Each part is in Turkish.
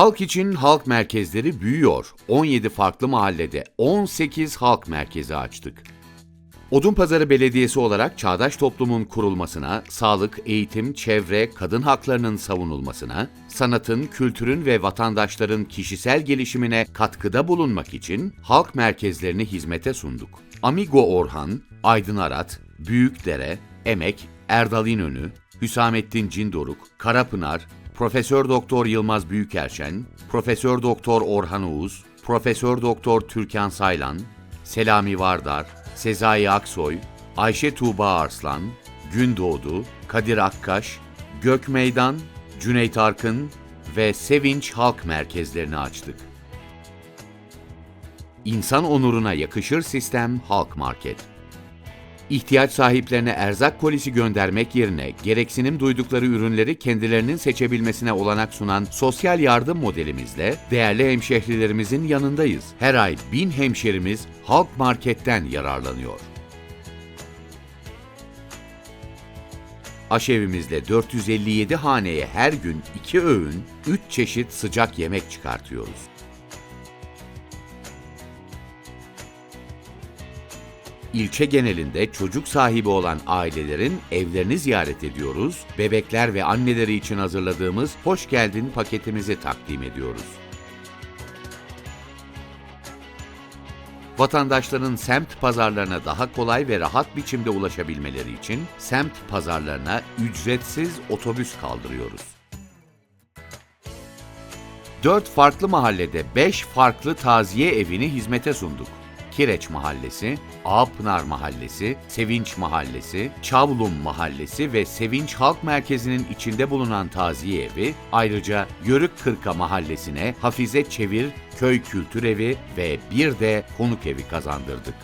Halk için halk merkezleri büyüyor. 17 farklı mahallede 18 halk merkezi açtık. Odunpazarı Belediyesi olarak çağdaş toplumun kurulmasına, sağlık, eğitim, çevre, kadın haklarının savunulmasına, sanatın, kültürün ve vatandaşların kişisel gelişimine katkıda bulunmak için halk merkezlerini hizmete sunduk. Amigo Orhan, Aydın Arat, Büyükdere, Emek, Erdal İnönü, Hüsamettin Cindoruk, Karapınar, Profesör Doktor Yılmaz Büyükerşen, Profesör Doktor Orhan Uğuz, Profesör Doktor Türkan Saylan, Selami Vardar, Sezai Aksoy, Ayşe Tuğba Arslan, Gündoğdu, Kadir Akkaş, Gök Meydan, Cüneyt Arkın ve Sevinç Halk Merkezlerini açtık. İnsan onuruna yakışır sistem Halk Market. İhtiyaç sahiplerine erzak kolisi göndermek yerine gereksinim duydukları ürünleri kendilerinin seçebilmesine olanak sunan sosyal yardım modelimizle değerli hemşehrilerimizin yanındayız. Her ay bin hemşerimiz Halk Market'ten yararlanıyor. Aşevimizde 457 haneye her gün 2 öğün, 3 çeşit sıcak yemek çıkartıyoruz. İlçe genelinde çocuk sahibi olan ailelerin evlerini ziyaret ediyoruz, bebekler ve anneleri için hazırladığımız Hoş Geldin paketimizi takdim ediyoruz. Vatandaşların semt pazarlarına daha kolay ve rahat biçimde ulaşabilmeleri için semt pazarlarına ücretsiz otobüs kaldırıyoruz. 4 farklı mahallede 5 farklı taziye evini hizmete sunduk. Kireç Mahallesi, Ağpınar Mahallesi, Sevinç Mahallesi, Çavlum Mahallesi ve Sevinç Halk Merkezi'nin içinde bulunan taziye evi, ayrıca Yörük Kırka Mahallesi'ne Hafize Çevir Köy Kültür Evi ve bir de konuk evi kazandırdık.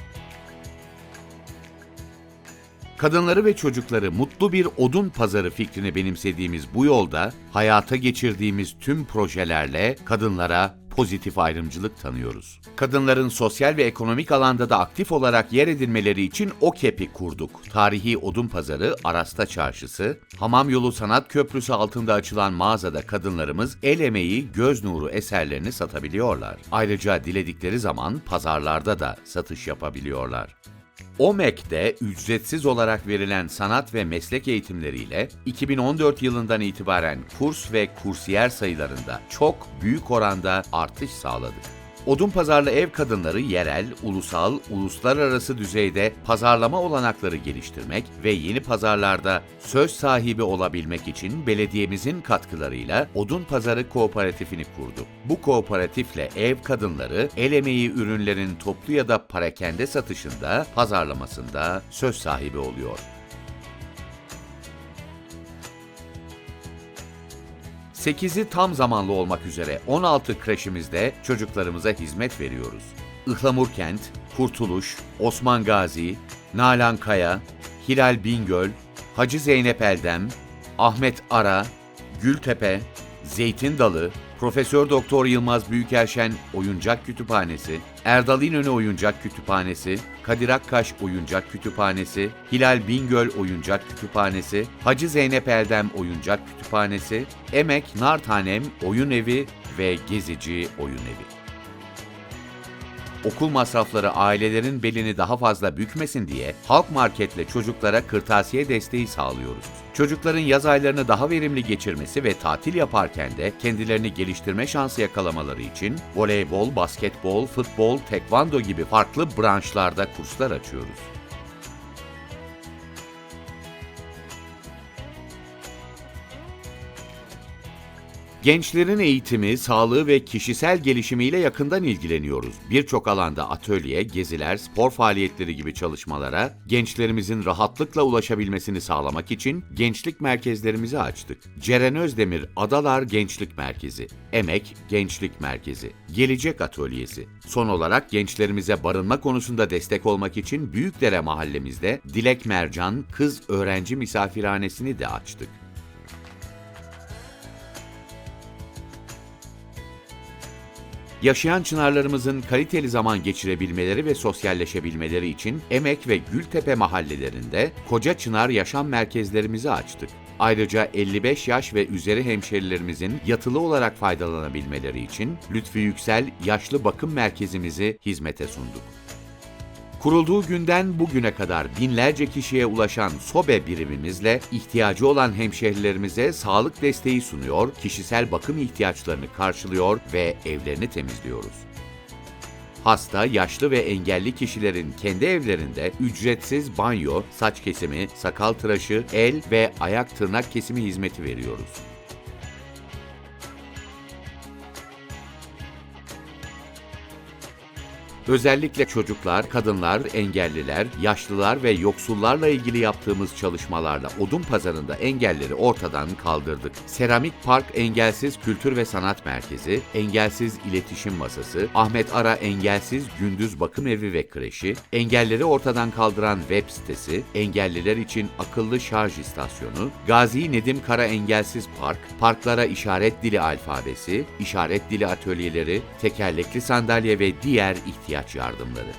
Kadınları ve çocukları mutlu bir odun pazarı fikrini benimsediğimiz bu yolda hayata geçirdiğimiz tüm projelerle kadınlara pozitif ayrımcılık tanıyoruz. Kadınların sosyal ve ekonomik alanda da aktif olarak yer edinmeleri için OKEP'i kurduk. Tarihi Odun Pazarı, Arasta Çarşısı, Hamam Yolu Sanat Köprüsü altında açılan mağazada kadınlarımız el emeği, göz nuru eserlerini satabiliyorlar. Ayrıca diledikleri zaman pazarlarda da satış yapabiliyorlar. OMEK'te ücretsiz olarak verilen sanat ve meslek eğitimleriyle 2014 yılından itibaren kurs ve kursiyer sayılarında çok büyük oranda artış sağladık. Odun pazarlı ev kadınları yerel, ulusal, uluslararası düzeyde pazarlama olanakları geliştirmek ve yeni pazarlarda söz sahibi olabilmek için belediyemizin katkılarıyla Odun Pazarı Kooperatifini kurduk. Bu kooperatifle ev kadınları el emeği ürünlerin toplu ya da parakende satışında, pazarlamasında söz sahibi oluyor. 8'i tam zamanlı olmak üzere 16 kreşimizde çocuklarımıza hizmet veriyoruz. Ihlamurkent, Kurtuluş, Osman Gazi, Nalan Kaya, Hilal Bingöl, Hacı Zeynep Eldem, Ahmet Ara, Gültepe, Zeytin Dalı, Profesör Doktor Yılmaz Büyükerşen Oyuncak Kütüphanesi, Erdal İnönü Oyuncak Kütüphanesi, Kadir Akkaş Oyuncak Kütüphanesi, Hilal Bingöl Oyuncak Kütüphanesi, Hacı Zeynep Eldem Oyuncak Kütüphanesi, Emek Nartanem Oyun Evi ve Gezici Oyun Evi. Okul masrafları ailelerin belini daha fazla bükmesin diye Halk Market'le çocuklara kırtasiye desteği sağlıyoruz. Çocukların yaz aylarını daha verimli geçirmesi ve tatil yaparken de kendilerini geliştirme şansı yakalamaları için voleybol, basketbol, futbol, tekvando gibi farklı branşlarda kurslar açıyoruz. Gençlerin eğitimi, sağlığı ve kişisel gelişimiyle yakından ilgileniyoruz. Birçok alanda atölye, geziler, spor faaliyetleri gibi çalışmalara gençlerimizin rahatlıkla ulaşabilmesini sağlamak için gençlik merkezlerimizi açtık. Ceren Özdemir Adalar Gençlik Merkezi, Emek Gençlik Merkezi, Gelecek Atölyesi. Son olarak gençlerimize barınma konusunda destek olmak için Büyükdere mahallemizde Dilek Mercan Kız Öğrenci Misafirhanesini de açtık. Yaşayan çınarlarımızın kaliteli zaman geçirebilmeleri ve sosyalleşebilmeleri için Emek ve Gültepe mahallelerinde Koca Çınar Yaşam Merkezlerimizi açtık. Ayrıca 55 yaş ve üzeri hemşerilerimizin yatılı olarak faydalanabilmeleri için Lütfü Yüksel Yaşlı Bakım Merkezimizi hizmete sunduk. Kurulduğu günden bugüne kadar binlerce kişiye ulaşan SOBE birimimizle ihtiyacı olan hemşehrilerimize sağlık desteği sunuyor, kişisel bakım ihtiyaçlarını karşılıyor ve evlerini temizliyoruz. Hasta, yaşlı ve engelli kişilerin kendi evlerinde ücretsiz banyo, saç kesimi, sakal tıraşı, el ve ayak tırnak kesimi hizmeti veriyoruz. Özellikle çocuklar, kadınlar, engelliler, yaşlılar ve yoksullarla ilgili yaptığımız çalışmalarla odun pazarında engelleri ortadan kaldırdık. Seramik Park Engelsiz Kültür ve Sanat Merkezi, Engelsiz İletişim Masası, Ahmet Ara Engelsiz Gündüz Bakım Evi ve Kreşi, engelleri ortadan kaldıran web sitesi, engelliler için akıllı şarj istasyonu, Gazi Nedim Kara Engelsiz Park, parklara işaret dili alfabesi, işaret dili atölyeleri, tekerlekli sandalye ve diğer ihtiyaç yardımları.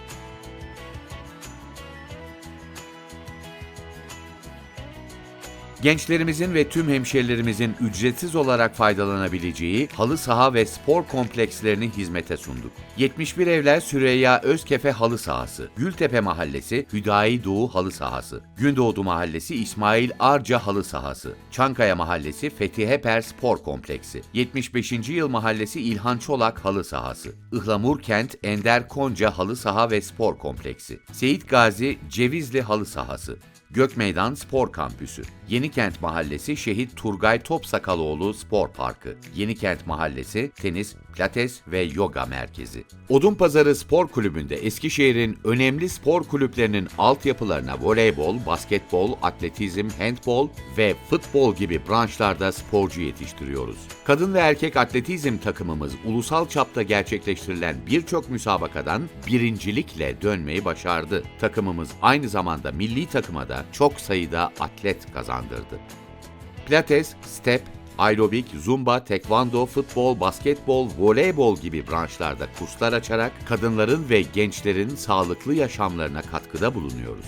Gençlerimizin ve tüm hemşerilerimizin ücretsiz olarak faydalanabileceği halı saha ve spor komplekslerini hizmete sunduk. 71 Evler Süreyya Özkefe Halı Sahası, Gültepe Mahallesi Hüdayi Doğu Halı Sahası, Gündoğdu Mahallesi İsmail Arca Halı Sahası, Çankaya Mahallesi Fethi Heper Spor Kompleksi, 75. Yıl Mahallesi İlhan Çolak Halı Sahası, Ihlamur Kent Ender Konca Halı Saha ve Spor Kompleksi, Seyit Gazi Cevizli Halı Sahası, Gökmeydan Spor Kampüsü, Yenikent Mahallesi Şehit Turgay Topsakaloğlu Spor Parkı, Yenikent Mahallesi Tenis, Pilates ve Yoga Merkezi. Odunpazarı Spor Kulübü'nde Eskişehir'in önemli spor kulüplerinin altyapılarına voleybol, basketbol, atletizm, handbol ve futbol gibi branşlarda sporcu yetiştiriyoruz. Kadın ve erkek atletizm takımımız ulusal çapta gerçekleştirilen birçok müsabakadan birincilikle dönmeyi başardı. Takımımız aynı zamanda milli takıma da çok sayıda atlet kazandırdı. Pilates, step, aerobik, zumba, tekvando, futbol, basketbol, voleybol gibi branşlarda kurslar açarak kadınların ve gençlerin sağlıklı yaşamlarına katkıda bulunuyoruz.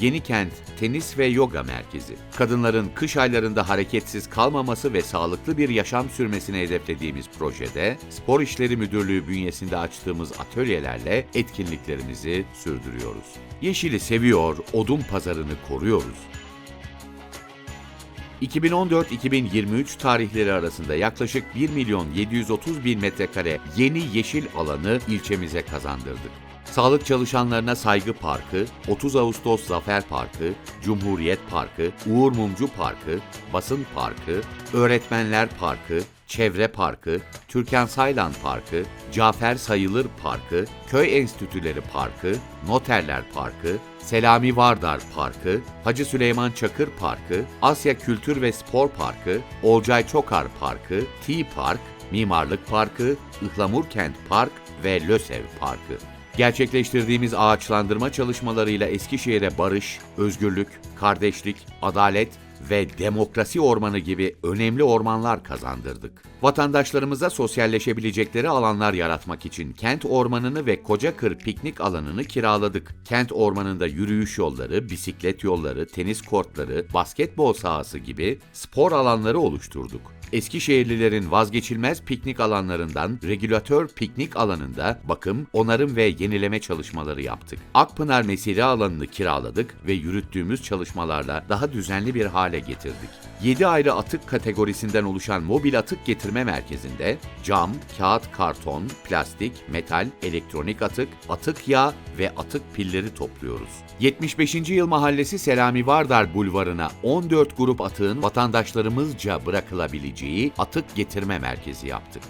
Yenikent Tenis ve Yoga Merkezi. Kadınların kış aylarında hareketsiz kalmaması ve sağlıklı bir yaşam sürmesini hedeflediğimiz projede Spor İşleri Müdürlüğü bünyesinde açtığımız atölyelerle etkinliklerimizi sürdürüyoruz. Yeşili seviyor, odun pazarını koruyoruz. 2014-2023 tarihleri arasında yaklaşık 1 milyon 730 bin metrekare yeni yeşil alanı ilçemize kazandırdık. Sağlık çalışanlarına saygı parkı, 30 Ağustos Zafer Parkı, Cumhuriyet Parkı, Uğur Mumcu Parkı, Basın Parkı, Öğretmenler Parkı, Çevre Parkı, Türkan Saylan Parkı, Cafer Sayılır Parkı, Köy Enstitüleri Parkı, Noterler Parkı, Selami Vardar Parkı, Hacı Süleyman Çakır Parkı, Asya Kültür ve Spor Parkı, Olcay Çokar Parkı, T Park, Mimarlık Parkı, Ihlamur Kent Park ve Lösev Parkı. Gerçekleştirdiğimiz ağaçlandırma çalışmalarıyla Eskişehir'e barış, özgürlük, kardeşlik, adalet ve demokrasi ormanı gibi önemli ormanlar kazandırdık. Vatandaşlarımıza sosyalleşebilecekleri alanlar yaratmak için kent ormanını ve Kocakır piknik alanını kiraladık. Kent ormanında yürüyüş yolları, bisiklet yolları, tenis kortları, basketbol sahası gibi spor alanları oluşturduk. Eskişehirlilerin vazgeçilmez piknik alanlarından regülatör piknik alanında bakım, onarım ve yenileme çalışmaları yaptık. Akpınar Mesire alanını kiraladık ve yürüttüğümüz çalışmalarla daha düzenli bir hale getirdik. 7 ayrı atık kategorisinden oluşan mobil atık getirme merkezinde cam, kağıt, karton, plastik, metal, elektronik atık, atık yağ ve atık pilleri topluyoruz. 75. Yıl Mahallesi Selami Vardar Bulvarı'na 14 grup atığın vatandaşlarımızca bırakılabileceği atık getirme merkezi yaptık.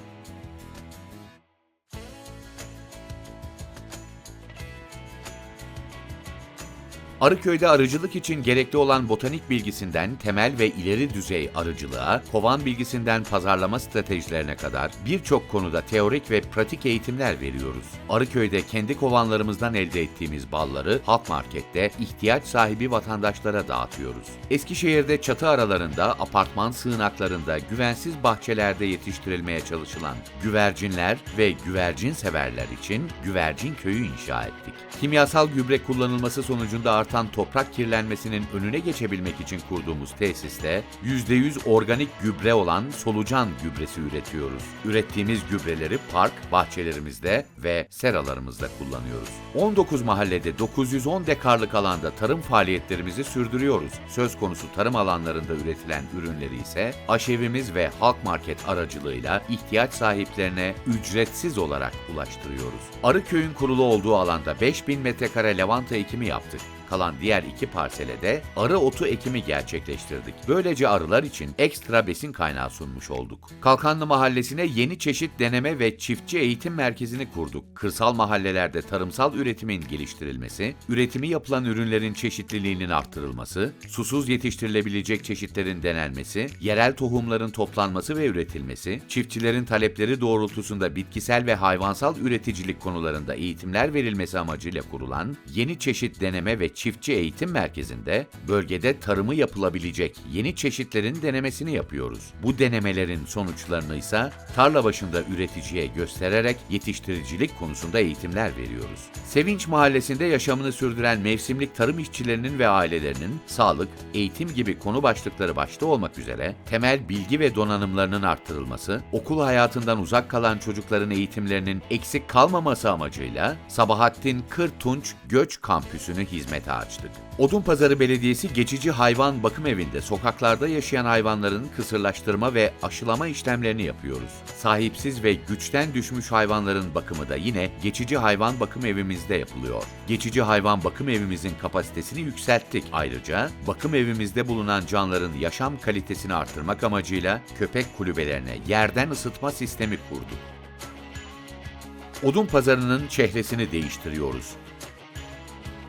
Arıköy'de arıcılık için gerekli olan botanik bilgisinden temel ve ileri düzey arıcılığa, kovan bilgisinden pazarlama stratejilerine kadar birçok konuda teorik ve pratik eğitimler veriyoruz. Arıköy'de kendi kovanlarımızdan elde ettiğimiz balları halk markette ihtiyaç sahibi vatandaşlara dağıtıyoruz. Eskişehir'de çatı aralarında, apartman sığınaklarında, güvensiz bahçelerde yetiştirilmeye çalışılan güvercinler ve güvercin severler için güvercin köyü inşa ettik. Kimyasal gübre kullanılması sonucunda artan toprak kirlenmesinin önüne geçebilmek için kurduğumuz tesiste %100 organik gübre olan solucan gübresi üretiyoruz. Ürettiğimiz gübreleri park, bahçelerimizde ve seralarımızda kullanıyoruz. 19 mahallede 910 dekarlık alanda tarım faaliyetlerimizi sürdürüyoruz. Söz konusu tarım alanlarında üretilen ürünleri ise aşevimiz ve halk market aracılığıyla ihtiyaç sahiplerine ücretsiz olarak ulaştırıyoruz. Arıköy'ün kurulu olduğu alanda 5000 metrekare lavanta ekimi yaptık. Kalan diğer iki parsele de arı otu ekimi gerçekleştirdik. Böylece arılar için ekstra besin kaynağı sunmuş olduk. Kalkanlı Mahallesi'ne yeni çeşit deneme ve çiftçi eğitim merkezini kurduk. Kırsal mahallelerde tarımsal üretimin geliştirilmesi, üretimi yapılan ürünlerin çeşitliliğinin arttırılması, susuz yetiştirilebilecek çeşitlerin denenmesi, yerel tohumların toplanması ve üretilmesi, çiftçilerin talepleri doğrultusunda bitkisel ve hayvansal üreticilik konularında eğitimler verilmesi amacıyla kurulan yeni çeşit deneme ve çiftçi eğitim merkezinde bölgede tarımı yapılabilecek yeni çeşitlerin denemesini yapıyoruz. Bu denemelerin sonuçlarını ise tarla başında üreticiye göstererek yetiştiricilik konusunda eğitimler veriyoruz. Sevinç Mahallesi'nde yaşamını sürdüren mevsimlik tarım işçilerinin ve ailelerinin sağlık, eğitim gibi konu başlıkları başta olmak üzere temel bilgi ve donanımlarının arttırılması, okul hayatından uzak kalan çocukların eğitimlerinin eksik kalmaması amacıyla Sabahattin Kırtunç Göç Kampüsü'nü hizmete açtık. Odunpazarı Belediyesi geçici hayvan bakım evinde sokaklarda yaşayan hayvanların kısırlaştırma ve aşılama işlemlerini yapıyoruz. Sahipsiz ve güçten düşmüş hayvanların bakımı da yine geçici hayvan bakım evimizde yapılıyor. Geçici hayvan bakım evimizin kapasitesini yükselttik. Ayrıca bakım evimizde bulunan canlıların yaşam kalitesini artırmak amacıyla köpek kulübelerine yerden ısıtma sistemi kurduk. Odun pazarının çehresini değiştiriyoruz.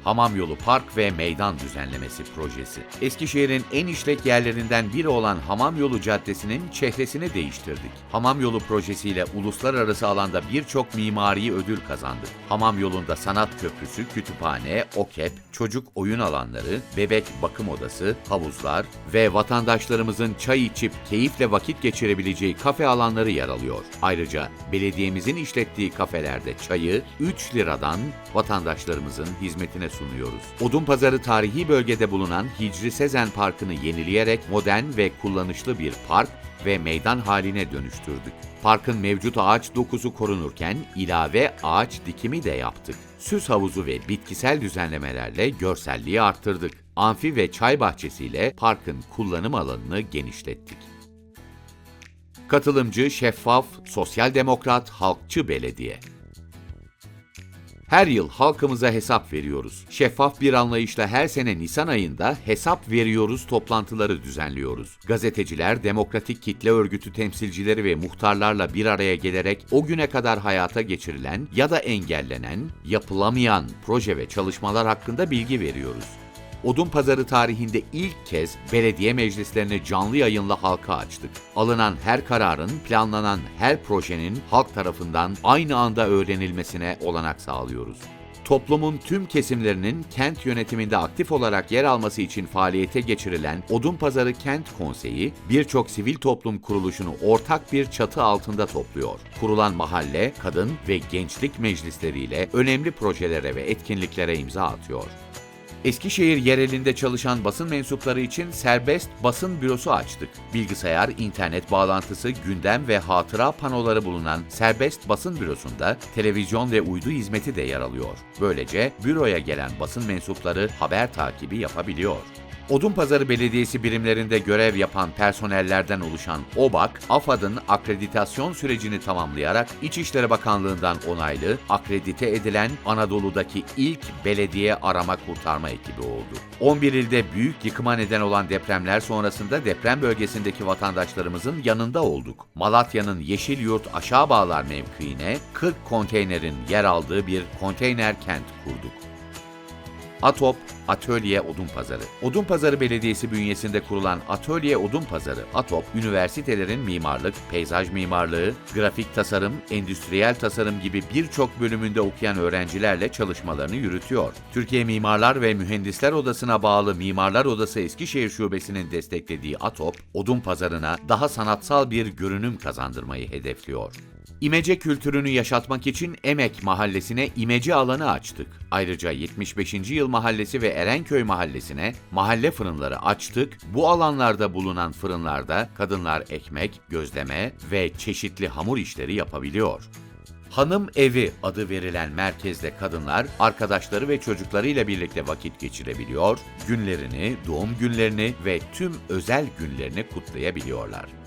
Hamam Yolu Park ve Meydan Düzenlemesi Projesi. Eskişehir'in en işlek yerlerinden biri olan Hamam Yolu Caddesi'nin çehresini değiştirdik. Hamam Yolu projesiyle uluslararası alanda birçok mimari ödül kazandık. Hamam Yolu'nda sanat köprüsü, kütüphane, okep, çocuk oyun alanları, bebek bakım odası, havuzlar ve vatandaşlarımızın çay içip keyifle vakit geçirebileceği kafe alanları yer alıyor. Ayrıca belediyemizin işlettiği kafelerde çayı 3 liradan vatandaşlarımızın hizmetine sunuyoruz. Odunpazarı tarihi bölgede bulunan Hicri Sezen Parkı'nı yenileyerek modern ve kullanışlı bir park ve meydan haline dönüştürdük. Parkın mevcut ağaç dokusu korunurken ilave ağaç dikimi de yaptık. Süs havuzu ve bitkisel düzenlemelerle görselliği arttırdık. Amfi ve çay bahçesiyle parkın kullanım alanını genişlettik. Katılımcı, şeffaf, sosyal demokrat, halkçı belediye. Her yıl halkımıza hesap veriyoruz. Şeffaf bir anlayışla her sene Nisan ayında hesap veriyoruz toplantıları düzenliyoruz. Gazeteciler, demokratik kitle örgütü temsilcileri ve muhtarlarla bir araya gelerek o güne kadar hayata geçirilen ya da engellenen, yapılamayan proje ve çalışmalar hakkında bilgi veriyoruz. Odun Pazarı tarihinde ilk kez belediye meclislerini canlı yayınla halka açtık. Alınan her kararın, planlanan her projenin halk tarafından aynı anda öğrenilmesine olanak sağlıyoruz. Toplumun tüm kesimlerinin kent yönetiminde aktif olarak yer alması için faaliyete geçirilen Odunpazarı Kent Konseyi, birçok sivil toplum kuruluşunu ortak bir çatı altında topluyor. Kurulan mahalle, kadın ve gençlik meclisleriyle önemli projelere ve etkinliklere imza atıyor. Eskişehir yerelinde çalışan basın mensupları için serbest basın bürosu açtık. Bilgisayar, internet bağlantısı, gündem ve hatıra panoları bulunan serbest basın bürosunda televizyon ve uydu hizmeti de yer alıyor. Böylece büroya gelen basın mensupları haber takibi yapabiliyor. Odunpazarı Belediyesi birimlerinde görev yapan personellerden oluşan OBAK, AFAD'ın akreditasyon sürecini tamamlayarak İçişleri Bakanlığı'ndan onaylı, akredite edilen Anadolu'daki ilk belediye arama kurtarma ekibi oldu. 11 ilde büyük yıkıma neden olan depremler sonrasında deprem bölgesindeki vatandaşlarımızın yanında olduk. Malatya'nın Yeşilyurt Aşağı Bağlar mevkiine 40 konteynerin yer aldığı bir konteyner kent kurduk. ATOP Atölye Odun Pazarı. Odun Pazarı Belediyesi bünyesinde kurulan Atölye Odun Pazarı, ATOP, üniversitelerin mimarlık, peyzaj mimarlığı, grafik tasarım, endüstriyel tasarım gibi birçok bölümünde okuyan öğrencilerle çalışmalarını yürütüyor. Türkiye Mimarlar ve Mühendisler Odası'na bağlı Mimarlar Odası Eskişehir Şubesi'nin desteklediği ATOP, Odun Pazarı'na daha sanatsal bir görünüm kazandırmayı hedefliyor. İmece kültürünü yaşatmak için Emek Mahallesi'ne imece alanı açtık. Ayrıca 75. Yıl Mahallesi ve Erenköy Mahallesi'ne mahalle fırınları açtık. Bu alanlarda bulunan fırınlarda kadınlar ekmek, gözleme ve çeşitli hamur işleri yapabiliyor. Hanım Evi adı verilen merkezde kadınlar arkadaşları ve çocuklarıyla birlikte vakit geçirebiliyor, günlerini, doğum günlerini ve tüm özel günlerini kutlayabiliyorlar.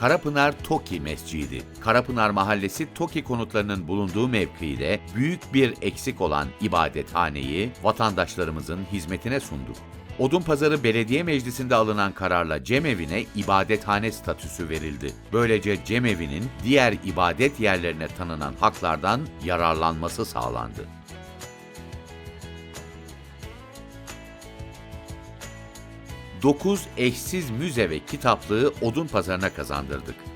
Karapınar Toki Mescidi. Karapınar Mahallesi Toki konutlarının bulunduğu mevkide büyük bir eksik olan ibadethaneyi vatandaşlarımızın hizmetine sunduk. Odunpazarı Belediye Meclisi'nde alınan kararla cemevine ibadethane statüsü verildi. Böylece cemevinin diğer ibadet yerlerine tanınan haklardan yararlanması sağlandı. 9 eşsiz müze ve kitaplığı odun pazarına kazandırdık.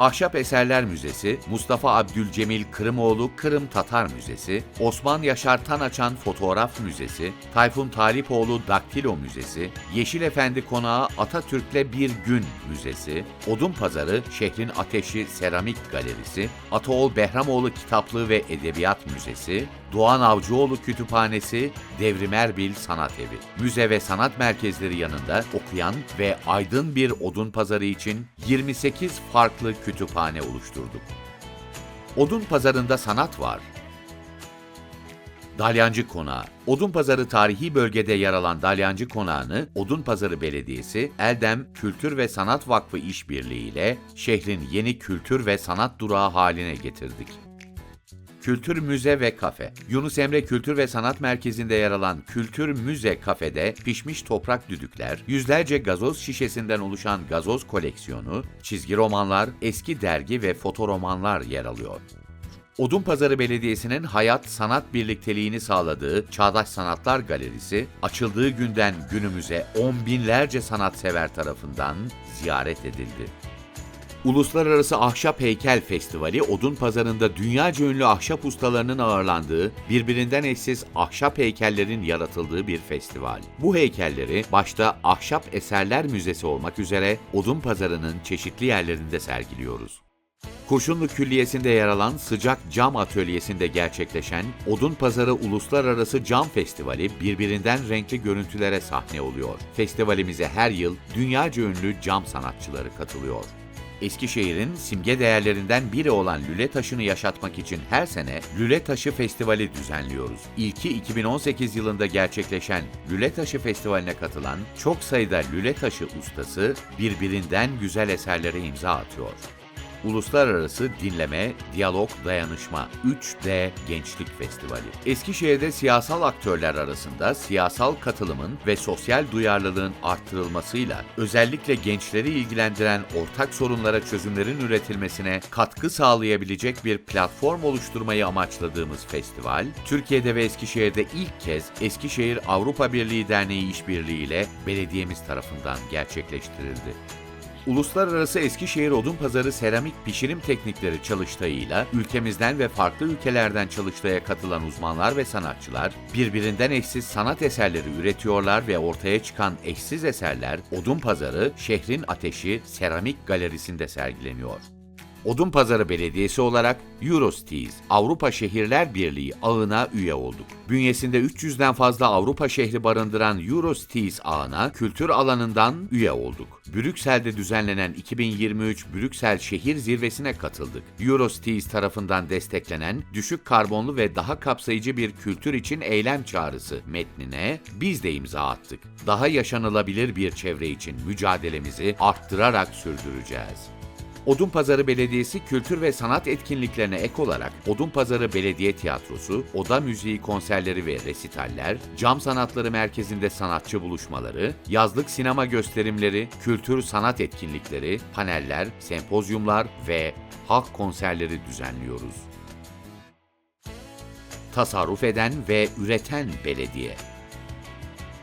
Ahşap Eserler Müzesi, Mustafa Abdülcemil Kırımoğlu Kırım Tatar Müzesi, Osman Yaşar Tanaçan Fotoğraf Müzesi, Tayfun Talipoğlu Daktilo Müzesi, Yeşil Efendi Konağı Atatürk'le Bir Gün Müzesi, Odun Pazarı Şehrin Ateşi Seramik Galerisi, Ataoğlu Behramoğlu Kitaplığı ve Edebiyat Müzesi, Doğan Avcıoğlu Kütüphanesi, Devrim Erbil Sanat Evi. Müze ve sanat merkezleri yanında okuyan ve aydın bir odun pazarı için 28 farklı kütüphane oluşturduk. Odun pazarında sanat var. Dalyancı Konağı. Odun Pazarı tarihi bölgede yer alan Dalyancı Konağı'nı Odun Pazarı Belediyesi, Eldem Kültür ve Sanat Vakfı işbirliğiyle şehrin yeni kültür ve sanat durağı haline getirdik. Kültür Müze ve Kafe. Yunus Emre Kültür ve Sanat Merkezi'nde yer alan Kültür Müze Kafe'de pişmiş toprak düdükler, yüzlerce gazoz şişesinden oluşan gazoz koleksiyonu, çizgi romanlar, eski dergi ve fotoromanlar yer alıyor. Odunpazarı Belediyesi'nin hayat sanat birlikteliğini sağladığı Çağdaş Sanatlar Galerisi, açıldığı günden günümüze on binlerce sanatsever tarafından ziyaret edildi. Uluslararası Ahşap Heykel Festivali Odun Pazarı'nda dünyaca ünlü ahşap ustalarının ağırlandığı, birbirinden eşsiz ahşap heykellerin yaratıldığı bir festival. Bu heykelleri başta Ahşap Eserler Müzesi olmak üzere Odun Pazarı'nın çeşitli yerlerinde sergiliyoruz. Kurşunlu Külliyesi'nde yer alan Sıcak Cam Atölyesi'nde gerçekleşen Odun Pazarı Uluslararası Cam Festivali birbirinden renkli görüntülere sahne oluyor. Festivalimize her yıl dünyaca ünlü cam sanatçıları katılıyor. Eskişehir'in simge değerlerinden biri olan lüle taşını yaşatmak için her sene Lüle Taşı Festivali düzenliyoruz. İlki 2018 yılında gerçekleşen Lüle Taşı Festivali'ne katılan çok sayıda lüle taşı ustası birbirinden güzel eserlere imza atıyor. Uluslararası Dinleme, Diyalog, Dayanışma 3D Gençlik Festivali. Eskişehir'de siyasal aktörler arasında siyasal katılımın ve sosyal duyarlılığın arttırılmasıyla özellikle gençleri ilgilendiren ortak sorunlara çözümlerin üretilmesine katkı sağlayabilecek bir platform oluşturmayı amaçladığımız festival, Türkiye'de ve Eskişehir'de ilk kez Eskişehir Avrupa Birliği Derneği işbirliğiyle belediyemiz tarafından gerçekleştirildi. Uluslararası Eskişehir Odun Pazarı seramik pişirim teknikleri çalıştayıyla ülkemizden ve farklı ülkelerden çalıştaya katılan uzmanlar ve sanatçılar birbirinden eşsiz sanat eserleri üretiyorlar ve ortaya çıkan eşsiz eserler Odun Pazarı Şehrin Ateşi Seramik Galerisi'nde sergileniyor. Odunpazarı Belediyesi olarak Eurosties, Avrupa Şehirler Birliği ağına üye olduk. Bünyesinde 300'den fazla Avrupa şehri barındıran Eurosties ağına kültür alanından üye olduk. Brüksel'de düzenlenen 2023 Brüksel Şehir Zirvesi'ne katıldık. Eurosties tarafından desteklenen düşük karbonlu ve daha kapsayıcı bir kültür için eylem çağrısı metnine biz de imza attık. Daha yaşanılabilir bir çevre için mücadelemizi arttırarak sürdüreceğiz. Odunpazarı Belediyesi kültür ve sanat etkinliklerine ek olarak Odunpazarı Belediye Tiyatrosu, oda müziği konserleri ve resitaller, Cam Sanatları Merkezi'nde sanatçı buluşmaları, yazlık sinema gösterimleri, kültür sanat etkinlikleri, paneller, sempozyumlar ve halk konserleri düzenliyoruz. Tasarruf eden ve üreten belediye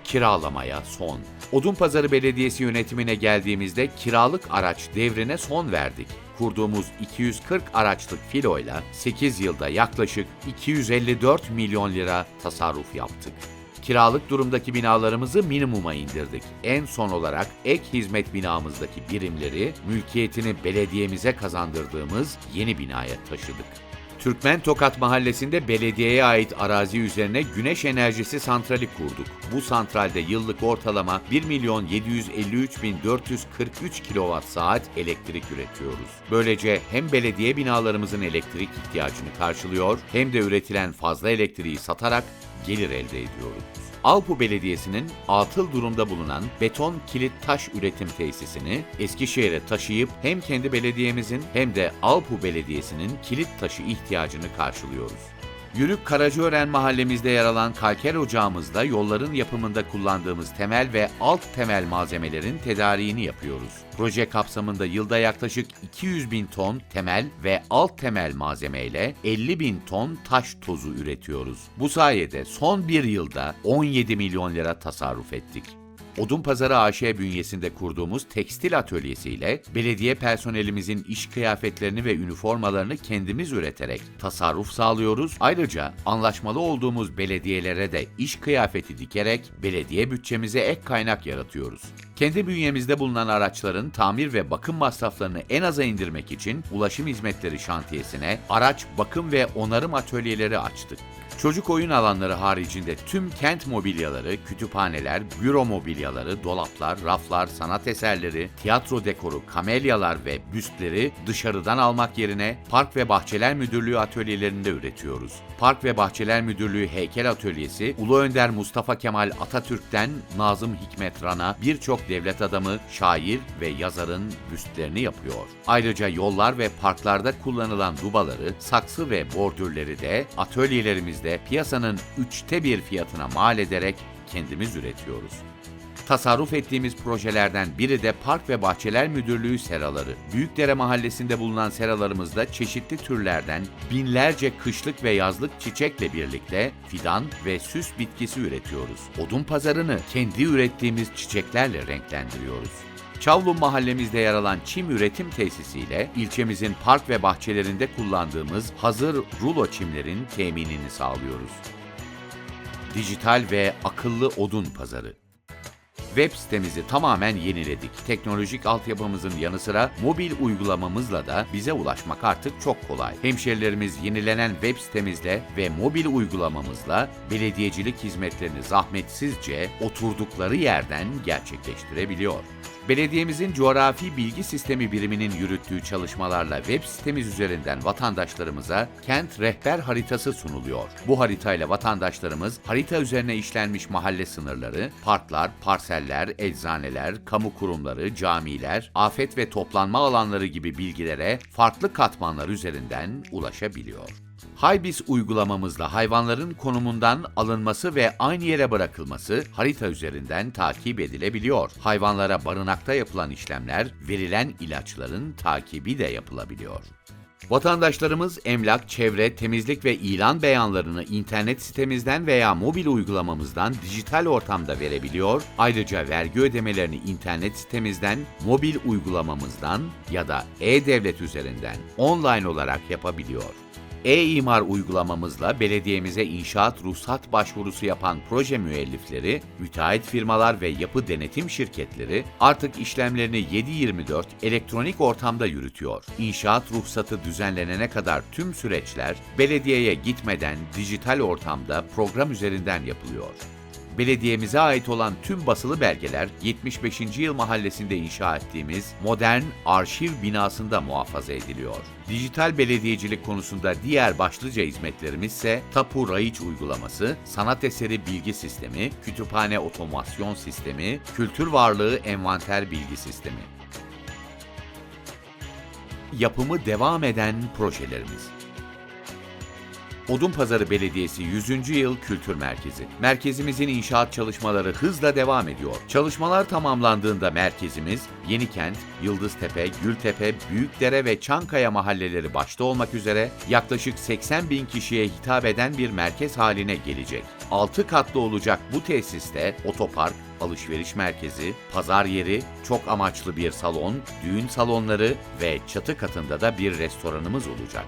kiralamaya son. Odunpazarı Belediyesi yönetimine geldiğimizde kiralık araç devrine son verdik. Kurduğumuz 240 araçlık filoyla 8 yılda yaklaşık 254 milyon lira tasarruf yaptık. Kiralık durumdaki binalarımızı minimuma indirdik. En son olarak ek hizmet binamızdaki birimleri mülkiyetini belediyemize kazandırdığımız yeni binaya taşıdık. Türkmen Tokat Mahallesi'nde belediyeye ait arazi üzerine güneş enerjisi santrali kurduk. Bu santralde yıllık ortalama 1 milyon 753 bin 443 kilowatt saat elektrik üretiyoruz. Böylece hem belediye binalarımızın elektrik ihtiyacını karşılıyor hem de üretilen fazla elektriği satarak gelir elde ediyoruz. Alpu Belediyesi'nin atıl durumda bulunan beton kilit taş üretim tesisini Eskişehir'e taşıyıp hem kendi belediyemizin hem de Alpu Belediyesi'nin kilit taşı ihtiyacını karşılıyoruz. Yürük Karacaören mahallemizde yer alan kalker ocağımızda yolların yapımında kullandığımız temel ve alt temel malzemelerin tedariğini yapıyoruz. Proje kapsamında yılda yaklaşık 200 bin ton temel ve alt temel malzemeyle 50 bin ton taş tozu üretiyoruz. Bu sayede son bir yılda 17 milyon lira tasarruf ettik. Odunpazarı AŞ bünyesinde kurduğumuz tekstil atölyesiyle belediye personelimizin iş kıyafetlerini ve üniformalarını kendimiz üreterek tasarruf sağlıyoruz. Ayrıca anlaşmalı olduğumuz belediyelere de iş kıyafeti dikerek belediye bütçemize ek kaynak yaratıyoruz. Kendi bünyemizde bulunan araçların tamir ve bakım masraflarını en aza indirmek için Ulaşım Hizmetleri Şantiyesi'ne araç bakım ve onarım atölyeleri açtık. Çocuk oyun alanları haricinde tüm kent mobilyaları, kütüphaneler, büro mobilyaları, dolaplar, raflar, sanat eserleri, tiyatro dekoru, kamelyalar ve büstleri dışarıdan almak yerine Park ve Bahçeler Müdürlüğü atölyelerinde üretiyoruz. Park ve Bahçeler Müdürlüğü Heykel Atölyesi, Ulu Önder Mustafa Kemal Atatürk'ten Nazım Hikmet Ran'a birçok devlet adamı, şair ve yazarın büstlerini yapıyor. Ayrıca yollar ve parklarda kullanılan dubaları, saksı ve bordürleri de atölyelerimizde piyasanın üçte bir fiyatına mal ederek kendimiz üretiyoruz. Tasarruf ettiğimiz projelerden biri de Park ve Bahçeler Müdürlüğü seraları. Büyükdere Mahallesi'nde bulunan seralarımızda çeşitli türlerden binlerce kışlık ve yazlık çiçekle birlikte fidan ve süs bitkisi üretiyoruz. Odun pazarını kendi ürettiğimiz çiçeklerle renklendiriyoruz. Çavlum mahallemizde yer alan çim üretim tesisiyle ilçemizin park ve bahçelerinde kullandığımız hazır rulo çimlerin teminini sağlıyoruz. Dijital ve akıllı odun pazarı. Web sitemizi tamamen yeniledik. Teknolojik altyapımızın yanı sıra mobil uygulamamızla da bize ulaşmak artık çok kolay. Hemşerilerimiz yenilenen web sitemizle ve mobil uygulamamızla belediyecilik hizmetlerini zahmetsizce oturdukları yerden gerçekleştirebiliyor. Belediyemizin coğrafi bilgi sistemi biriminin yürüttüğü çalışmalarla web sitemiz üzerinden vatandaşlarımıza kent rehber haritası sunuluyor. Bu haritayla vatandaşlarımız harita üzerine işlenmiş mahalle sınırları, parklar, parseller, eczaneler, kamu kurumları, camiler, afet ve toplanma alanları gibi bilgilere farklı katmanlar üzerinden ulaşabiliyor. Haybis uygulamamızla hayvanların konumundan alınması ve aynı yere bırakılması harita üzerinden takip edilebiliyor. Hayvanlara barınakta yapılan işlemler, verilen ilaçların takibi de yapılabiliyor. Vatandaşlarımız emlak, çevre, temizlik ve ilan beyanlarını internet sitemizden veya mobil uygulamamızdan dijital ortamda verebiliyor. Ayrıca vergi ödemelerini internet sitemizden, mobil uygulamamızdan ya da e-devlet üzerinden online olarak yapabiliyor. E-İmar uygulamamızla belediyemize inşaat ruhsat başvurusu yapan proje müellifleri, müteahhit firmalar ve yapı denetim şirketleri artık işlemlerini 7/24 elektronik ortamda yürütüyor. İnşaat ruhsatı düzenlenene kadar tüm süreçler belediyeye gitmeden dijital ortamda program üzerinden yapılıyor. Belediyemize ait olan tüm basılı belgeler 75. Yıl Mahallesi'nde inşa ettiğimiz modern arşiv binasında muhafaza ediliyor. Dijital belediyecilik konusunda diğer başlıca hizmetlerimiz ise Tapu Raiç uygulaması, sanat eseri bilgi sistemi, kütüphane otomasyon sistemi, kültür varlığı envanter bilgi sistemi. Yapımı devam eden projelerimiz. Odunpazarı Belediyesi 100. Yıl Kültür Merkezi. Merkezimizin inşaat çalışmaları hızla devam ediyor. Çalışmalar tamamlandığında merkezimiz Yenikent, Yıldıztepe, Gültepe, Büyükdere ve Çankaya mahalleleri başta olmak üzere yaklaşık 80 bin kişiye hitap eden bir merkez haline gelecek. 6 katlı olacak bu tesiste otopark, alışveriş merkezi, pazar yeri, çok amaçlı bir salon, düğün salonları ve çatı katında da bir restoranımız olacak.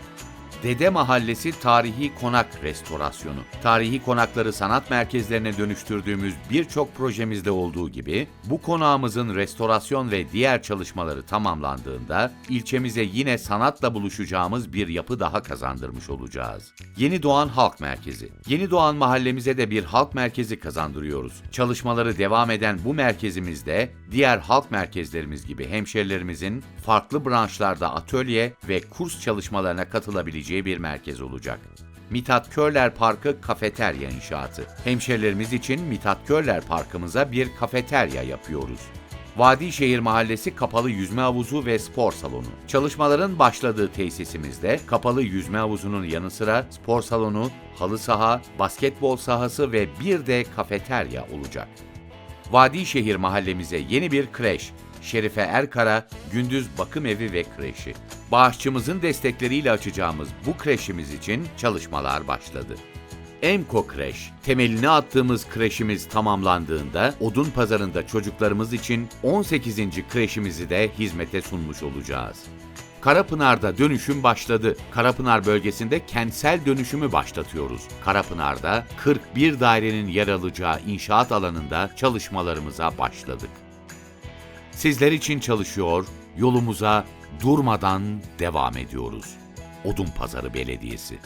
Dede Mahallesi Tarihi Konak Restorasyonu. Tarihi konakları sanat merkezlerine dönüştürdüğümüz birçok projemizde olduğu gibi bu konağımızın restorasyon ve diğer çalışmaları tamamlandığında ilçemize yine sanatla buluşacağımız bir yapı daha kazandırmış olacağız. Yeni Doğan Halk Merkezi. Yeni Doğan mahallemize de bir halk merkezi kazandırıyoruz. Çalışmaları devam eden bu merkezimizde diğer halk merkezlerimiz gibi hemşerilerimizin farklı branşlarda atölye ve kurs çalışmalarına katılabileceği bir merkez olacak. Mithat Körler Parkı kafeterya inşaatı. Hemşerilerimiz için Mithat Körler Parkımıza bir kafeterya yapıyoruz. Vadişehir Mahallesi kapalı yüzme havuzu ve spor salonu. Çalışmaların başladığı tesisimizde kapalı yüzme havuzunun yanı sıra spor salonu, halı saha, basketbol sahası ve bir de kafeterya olacak. Vadişehir mahallemize yeni bir kreş, Şerife Erkara Gündüz Bakım Evi ve Kreşi. Bağışçımızın destekleriyle açacağımız bu kreşimiz için çalışmalar başladı. Emko Kreş, temelini attığımız kreşimiz tamamlandığında odun pazarında çocuklarımız için 18. kreşimizi de hizmete sunmuş olacağız. Karapınar'da dönüşüm başladı. Karapınar bölgesinde kentsel dönüşümü başlatıyoruz. Karapınar'da 41 dairenin yer alacağı inşaat alanında çalışmalarımıza başladık. Sizler için çalışıyor, yolumuza durmadan devam ediyoruz. Odun Pazarı Belediyesi